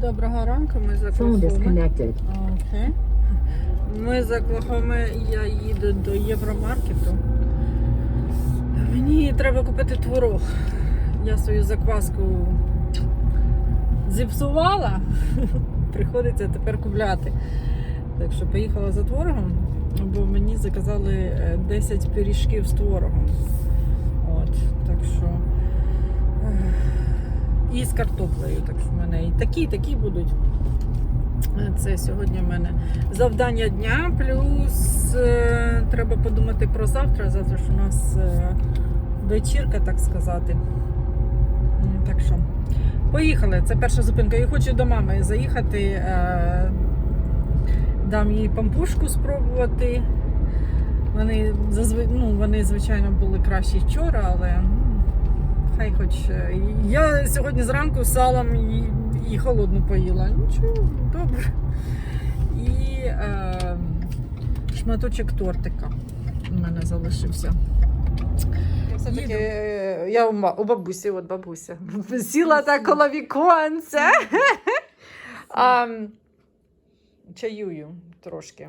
Доброго ранку, ми з Phone Оклахоми. Окей. Ми з Оклахоми, я їду до Євромаркету. Мені треба купити творог. Я свою закваску зіпсувала. Приходиться тепер купляти. Так що поїхала за творогом, бо мені заказали е, 10 пиріжків з творогом. От, так що. І з картоплею. Так що в мене і такі, і такі будуть. Це сьогодні в мене завдання дня. Плюс е, треба подумати про завтра. Завтра ж у нас е, вечірка, так сказати. Так що, поїхали. Це перша зупинка. Я хочу до мами заїхати. Е, дам їй пампушку спробувати. Вони, ну, вони, звичайно, були кращі вчора, але хай хоч. е, Я сьогодні зранку салом і, і холодну поїла. Нічого, добре. І е, шматочок тортика у мене залишився. Я все-таки е, я у, бабусі, от бабуся. Сіла так коло віконця. а, чаюю трошки.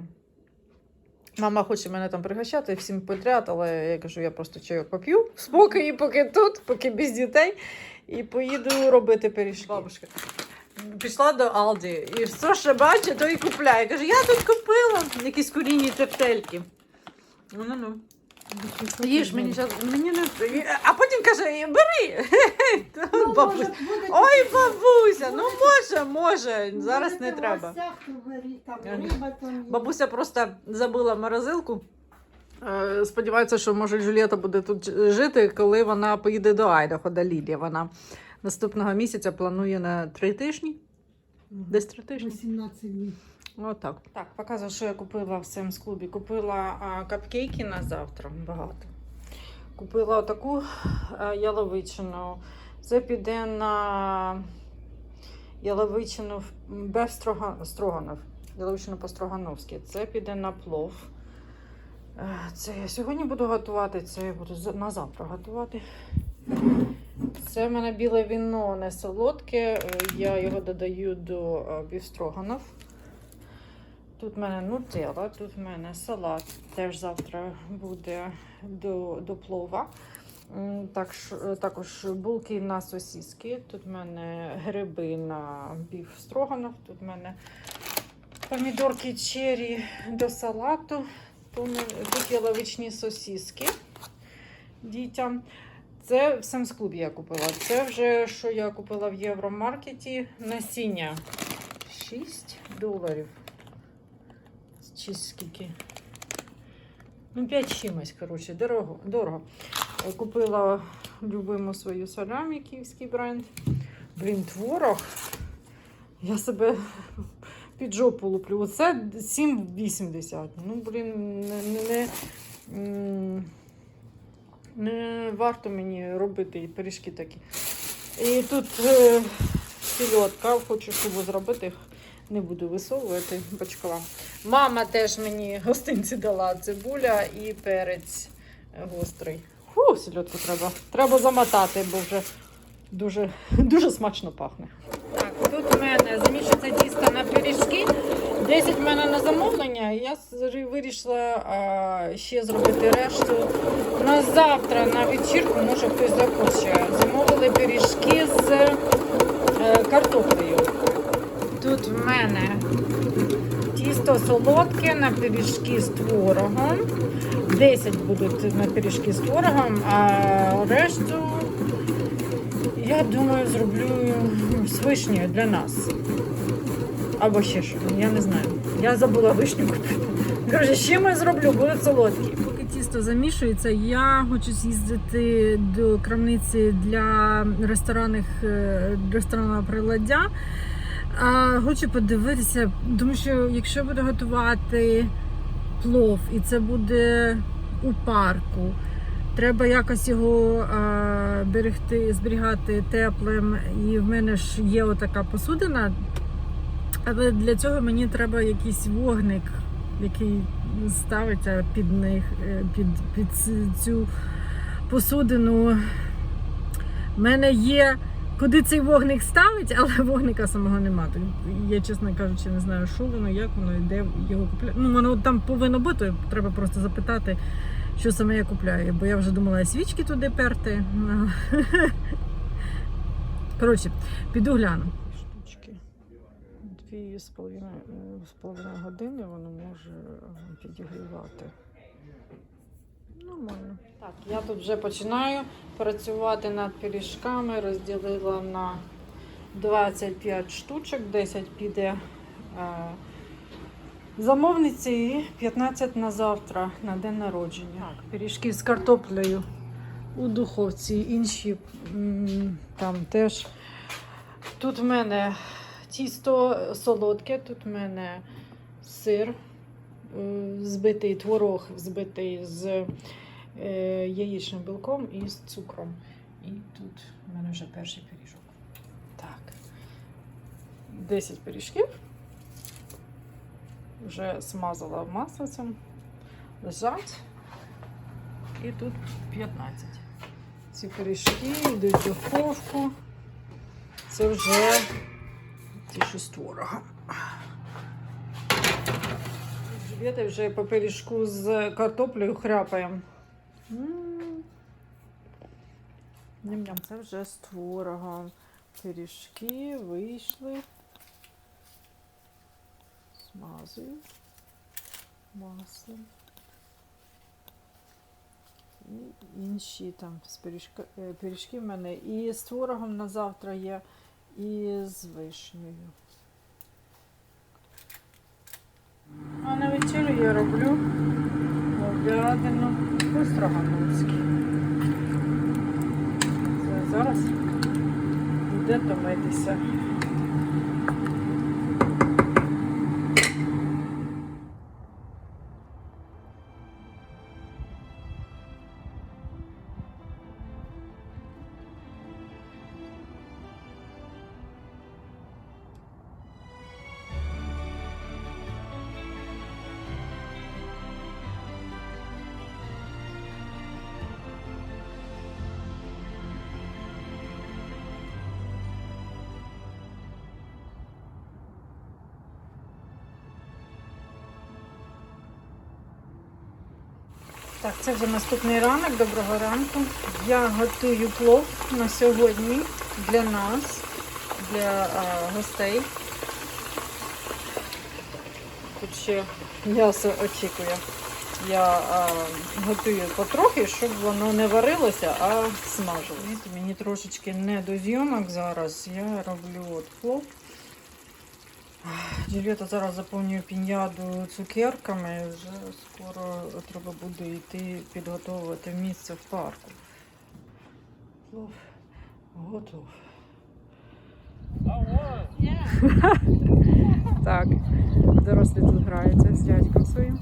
Мама хоче мене там пригощати всім подряд, але я кажу, я просто чайок поп'ю спокій, поки тут, поки без дітей. І поїду робити пиріжки. Бабушка. Пішла до Алді і що бачить, то і купляє. Каже, я тут купила якісь курінні тефтельки. Ну, ну, ну. Їж, мені зараз, мені не. А потім каже, бери. Ну, Бабусь. може, буде Ой, таке. бабуся, ну може, може. Зараз не Будете треба. гостях, то беріть, там риба там є. Бабуся просто забила морозилку. Е, Сподівається, що може Джулієта буде тут жити, коли вона поїде до Айдахо, до Лілі. Вона наступного місяця планує на три тижні. Десь три тижні. 18 днів. Отак. Так, показую, що я купила в Семс клубі. Купила а, капкейки на завтра багато. Купила отаку а, яловичину. Це піде на яловичину без строга... строганов. Яловичину по-строгановськи. Це піде на плов. Це я сьогодні буду готувати, це я буду на завтра готувати. Це в мене біле віно не солодке. е, Я його додаю до бівстроганов. Тут в мене нутелла, тут в мене салат теж завтра буде до, до плова. Так, також булки на сосиски. Тут в мене гриби на біф строганов. Тут в мене помідорки чері до салату. Тут, яловичні сосиски дітям. Це в Club я купила. Це вже що я купила в Євромаркеті насіння. 6 доларів. Чи скільки? Ну, 5 чимось, коротше, дорого. дорого. Купила любиму свою салямі, київський бренд. Блін, творог. Я себе під жопу луплю. Оце 7,80. Ну, блін, не, не, не, варто мені робити пиріжки такі. І тут е, сільотка, хочу шубу зробити, не буду висовувати бочкова. Мама теж мені гостинці дала цибуля і перець е, гострий. Фу, сільотку треба. Треба замотати, бо вже дуже, дуже смачно пахне. Так, тут у мене замішується тісто на пиріжки. 10 в мене на замовлення. Я вирішила а, ще зробити решту на завтра на вечірку, може хтось захоче. Замовили пиріжки з е, картоплею. Тут в мене тісто солодке на пиріжки з творогом. 10 будуть на пиріжки з творогом, а решту, я думаю, зроблю з вишнею для нас. Або ще що, я не знаю. Я забула вишню купити. Коротше, ще ми зроблю, будуть солодкі. Поки тісто замішується, я хочу з'їздити до крамниці для ресторанних е, ресторанного приладдя. А, хочу подивитися, тому що якщо буду готувати плов, і це буде у парку, треба якось його а, берегти, зберігати теплим. І в мене ж є отака посудина. Але для цього мені треба якийсь вогник, який ставиться під них, е, під, під цю посудину. У мене є куди цей вогник ставить, але вогника самого нема. Я, чесно кажучи, не знаю, що воно, як воно, і де його купляю. Ну, воно там повинно бути, треба просто запитати, що саме я купляю. Бо я вже думала свічки туди перти. Ну. Коротше, піду гляну. Штучки. Дві з половиною, години воно може підігрівати. Нормально. Так, я тут вже починаю працювати над пиріжками. Розділила на 25 штучок, 10 піде е, замовниці і 15 на завтра, на день народження. Так, пиріжки з картоплею у духовці, інші там теж. Тут в мене тісто солодке, тут в мене сир збитий творог, збитий з е, яєчним білком і з цукром. І тут в мене вже перший пиріжок. Так. 10 пиріжків. Вже смазала маслицем. Лежать. І тут 15. Ці пиріжки йдуть в духовку. Це вже ті, що з творогом. Живете вже по пиріжку з картоплею хряпаємо. Ням-ням, це вже з творогом. Пиріжки вийшли. Смазую маслом. І інші там з пиріжка, е, пиріжки в мене і з творогом на завтра є, і з вишнею. Я роблю говядину по-строгановськи. Зараз буде томитися. Так, це вже наступний ранок. Доброго ранку. Я готую плов на сьогодні для нас, для а, гостей. Тут ще м'ясо очікує. Я а, готую потрохи, щоб воно не варилося, а смажилося. Мені трошечки не до зйомок зараз. Я роблю от плов. Джульєта зараз заповнює піньяду цукерками. Вже скоро треба буде йти підготовувати місце в парку. Плов готов. Так, дорослі тут граються з дядьком своїм.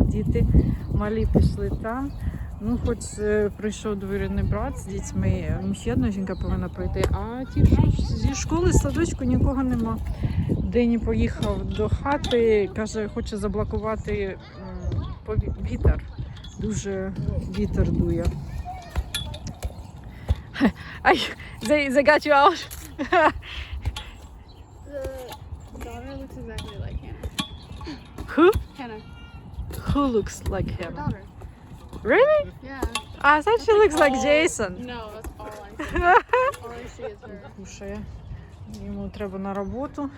Діти малі пішли там. Ну, хоч е, прийшов двоюрідний брат з дітьми, ще одна жінка повинна прийти, а ті, що ж зі школи, з садочку нікого нема. Дені поїхав до хати, каже, хоче заблокувати вітер. Дуже вітер дує. Ай, they, they got you out. The daughter looks exactly like Hannah. Who? Hannah, Who looks like him? daughter. Really? Yeah. I thought she looks like Jason. No, that's all I see. all I see is her. Кушає. Йому треба на роботу.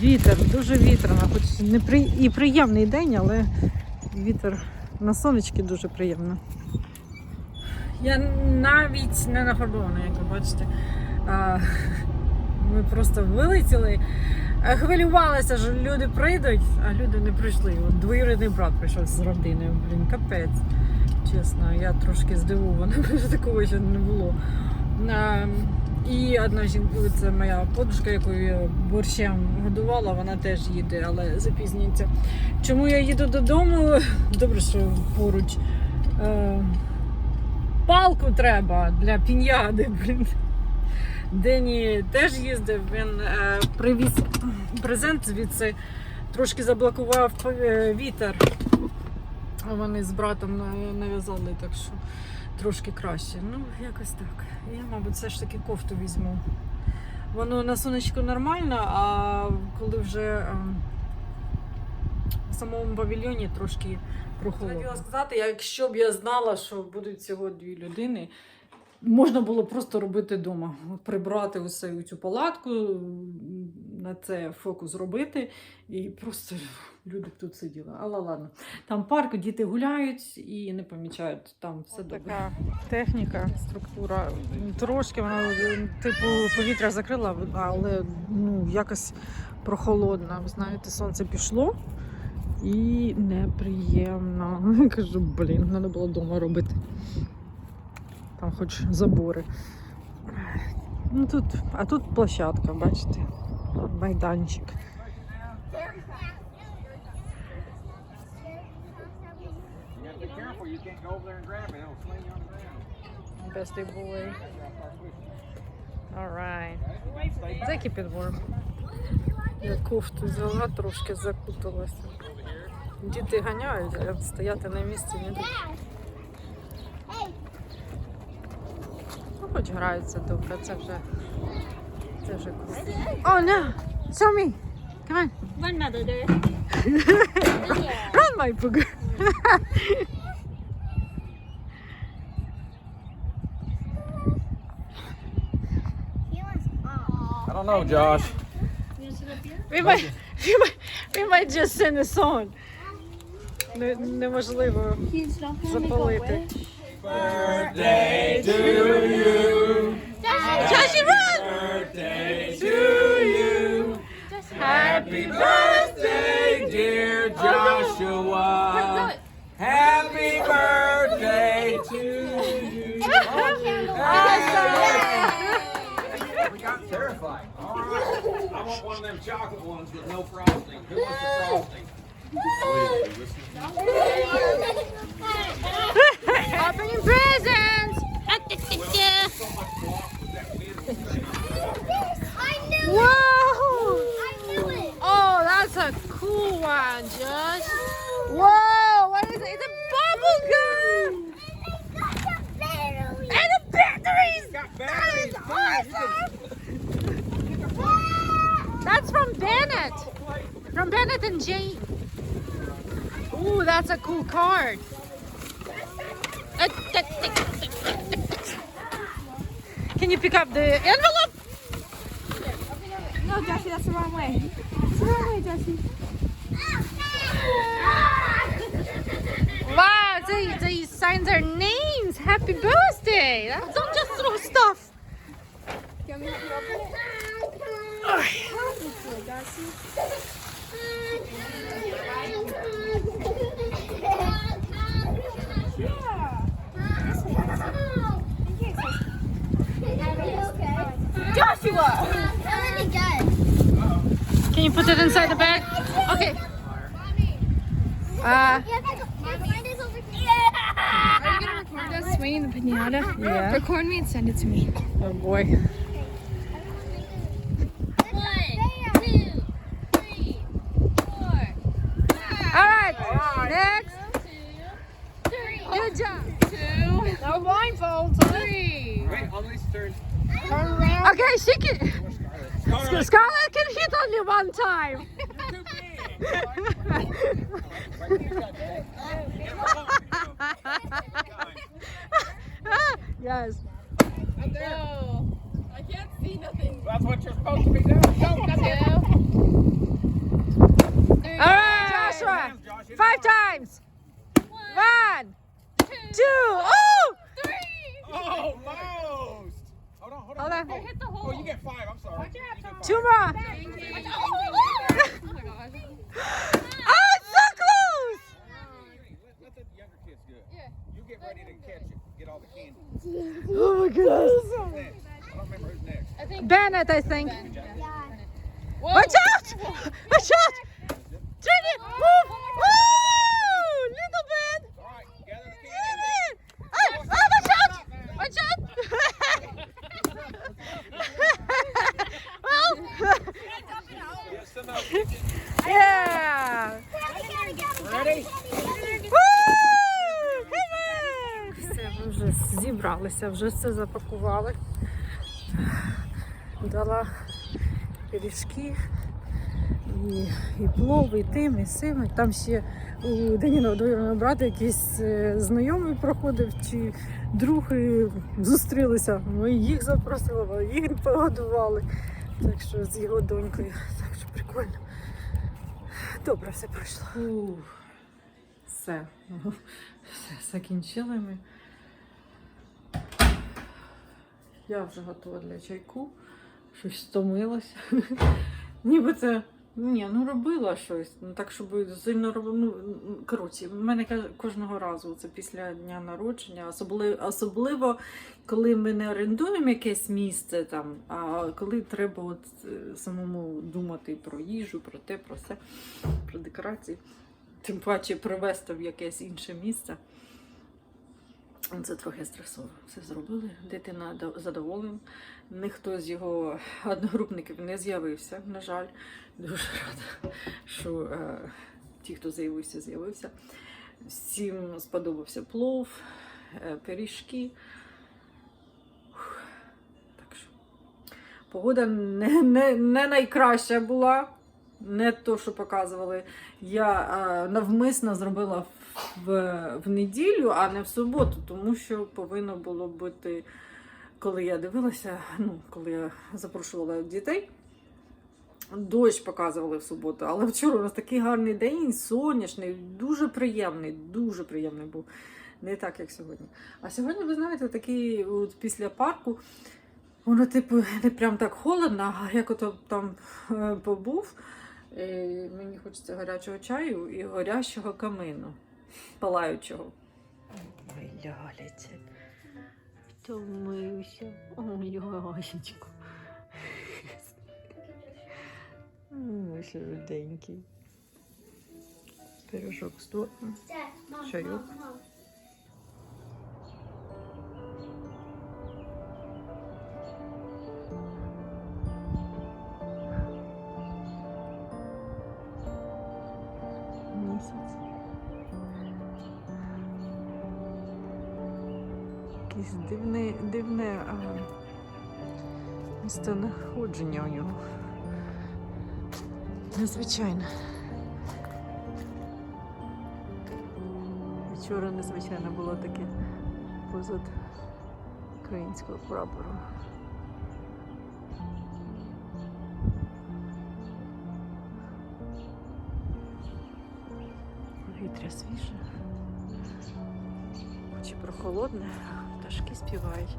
Вітер, дуже вітряно, хоч не при... і приємний день, але вітер на сонечки дуже приємно. Я навіть не нафарбована, як ви бачите. А, Ми просто вилетіли. А Хвилювалися, що люди прийдуть, а люди не прийшли. От двоюрідний брат прийшов з родиною. Блін, капець. Чесно, я трошки здивована, вже такого ще не було. А, І одна жінка, це моя подружка, яку я борщем годувала, вона теж їде, але запізнюється. Чому я їду додому? Добре, що поруч. Е, Палку треба для піньяди, блін. Дені теж їздив, він е, привіз презент звідси, трошки заблокував е, вітер. Вони з братом нав'язали, так що трошки краще. Ну, якось так. Я, мабуть, все ж таки кофту візьму. Воно на сонечку нормально, а коли вже ем, в самому павільйоні трошки прохолодно. Хотіла сказати, якщо б я знала, що будуть всього дві людини, можна було просто робити вдома. Прибрати усе цю палатку, на це фокус робити, і просто люди б тут сиділи. Але ладно. Там парк, діти гуляють і не помічають, там все добре. Така техніка, структура. Трошки вона типу повітря закрила, але ну, якось прохолодна. Ви знаєте, сонце пішло. І неприємно. Я Кажу, блін, треба було вдома робити. Там хоч забори. Ну тут, а тут площадка, бачите, майданчик. You gotta be careful, you can't go over there and grab it, it'll sling you on the ground. Bestie boy. Alright. Це підбор. Я кофту взяла, трошки закуталася. Діти ганяють, а стояти на місці не дуже. Ну, хоч граються добре, це вже. Це вже круто. О, no! Show me! Come on! One mother there. Run, my booger! I don't know, Josh. We might, we might, we might just sing a song. Не, неможливо He's not gonna запалити. Birthday to you. Joshy, run! Birthday to you. Happy birthday, dear Joshua. Happy birthday to you. We got terrified. All right. I want one of them chocolate ones with no frosting. Who wants the frosting? Opening presents. Whoa! Oh, that's a cool one, Josh. Whoa! What is it? It's a bubble gum! And a batteries! That is batteries. awesome! That's from Bennett. From Bennett and Jane. Ooh, that's a cool card. Can you pick up the envelope? No, Jesse, that's the wrong way. It's the wrong way, Jesse. Wow, they, they sign their names. Happy birthday. Don't just throw stuff. Do you want me to help you open it? Hopefully, Jesse. Joshua! Can you put it inside the bag? Okay. Uh, Are you gonna record us swinging the pinata? Yeah. Record me and send it to me. oh boy. All right. Next. Good job. Two. No blindfolds. Three. Wait, on turn. Turn around. Okay, she can. Scarlett. Scarlett can hit only one time. You're too big. yes. Whoa. I can't see nothing. That's what you're supposed to be doing. Go, go, go. All right, Joshua. Josh, Five times. One, two. Oh! Oh, most. Hold on, hold on. Hold on. Hit the Oh, you get five. I'm sorry. You get five. Two more. Oh my gosh. Oh, ah, it's so close. Let, let the younger kids do it. Yeah. You get ready to catch it. Get all the candy. Oh my goodness. Oh I don't remember who's next. I think. Bennett, I think. Whoa. Watch out! Watch out! Trini, move! Yeah. Все, ми вже піднялися, вже все запакували. Дала пиріжки, і, і плов, і тим, і сим. І Там ще у Даніна двоюродного брата якийсь е, знайомий проходив, чи друг і зустрілися. Ми їх запросили, їх погодували. Так що з його донькою. Прикольно. Добре все пройшло. Все. Все закінчили ми. Я вже готова для чайку. Щось стомилася. Ніби це. Ні, ну робила щось. Ну так, щоб сильно робила. Ну, коротше, в мене кожного разу це після дня народження, особливо, особливо коли ми не орендуємо якесь місце там, а коли треба от е, самому думати про їжу, про те, про все, про декорації. Тим паче привезти в якесь інше місце. Це трохи стресово. Все зробили. Дитина задоволена. Ніхто з його одногрупників не з'явився, на жаль. Дуже рада, що е, ті, хто з'явився, з'явився. Всім сподобався плов, е, пиріжки. Так що погода не, не, не найкраща була. Не то, що показували. Я е, навмисно зробила в, в неділю, а не в суботу, тому що повинно було бути, коли я дивилася, ну, коли я запрошувала дітей. Дощ показували в суботу, але вчора у нас такий гарний день, сонячний, дуже приємний, дуже приємний був. Не так, як сьогодні. А сьогодні, ви знаєте, такий от після парку, воно, типу, не прям так холодно, а як ото там е, побув. е, Мені хочеться гарячого чаю і горящого камину, палаючого. Ой, ляляться. Втомився. Ой, яєчко. Ой, солоденький. Пирожок з тортом. Чайок. Місяць. Якесь дивне, дивне а, місценаходження у нього. Незвичайно. Вчора незвичайно було таке позад українського прапору. Повітря свіже. Хоч і прохолодне, пташки співають.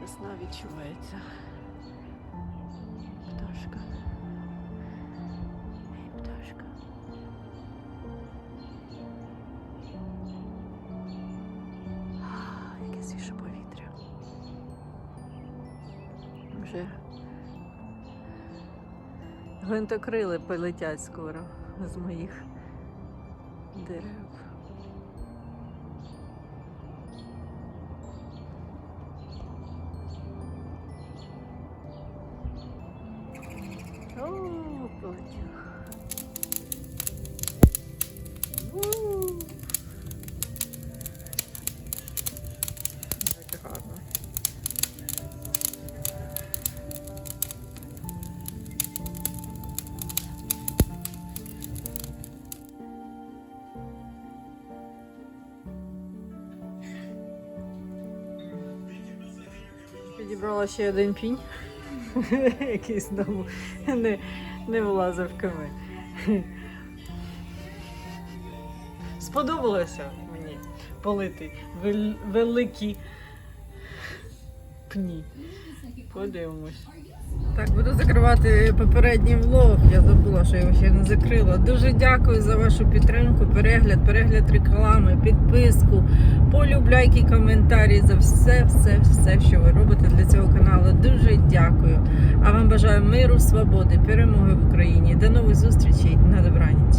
Весна відчувається. Пташка. Гвинтокрили полетять скоро з моїх дерев. Підібрала ще один пінь, який знову не, не влазив в камень. Сподобалося мені полити вел- великі пні. Подивимось. Так, буду закривати попередній влог. Я забула, що я його ще не закрила. Дуже дякую за вашу підтримку, перегляд, перегляд реклами, підписку, полюбляйки, коментарі за все, все, все, що ви робите для цього каналу. Дуже дякую. А вам бажаю миру, свободи, перемоги в Україні. До нових зустрічей на добраніч.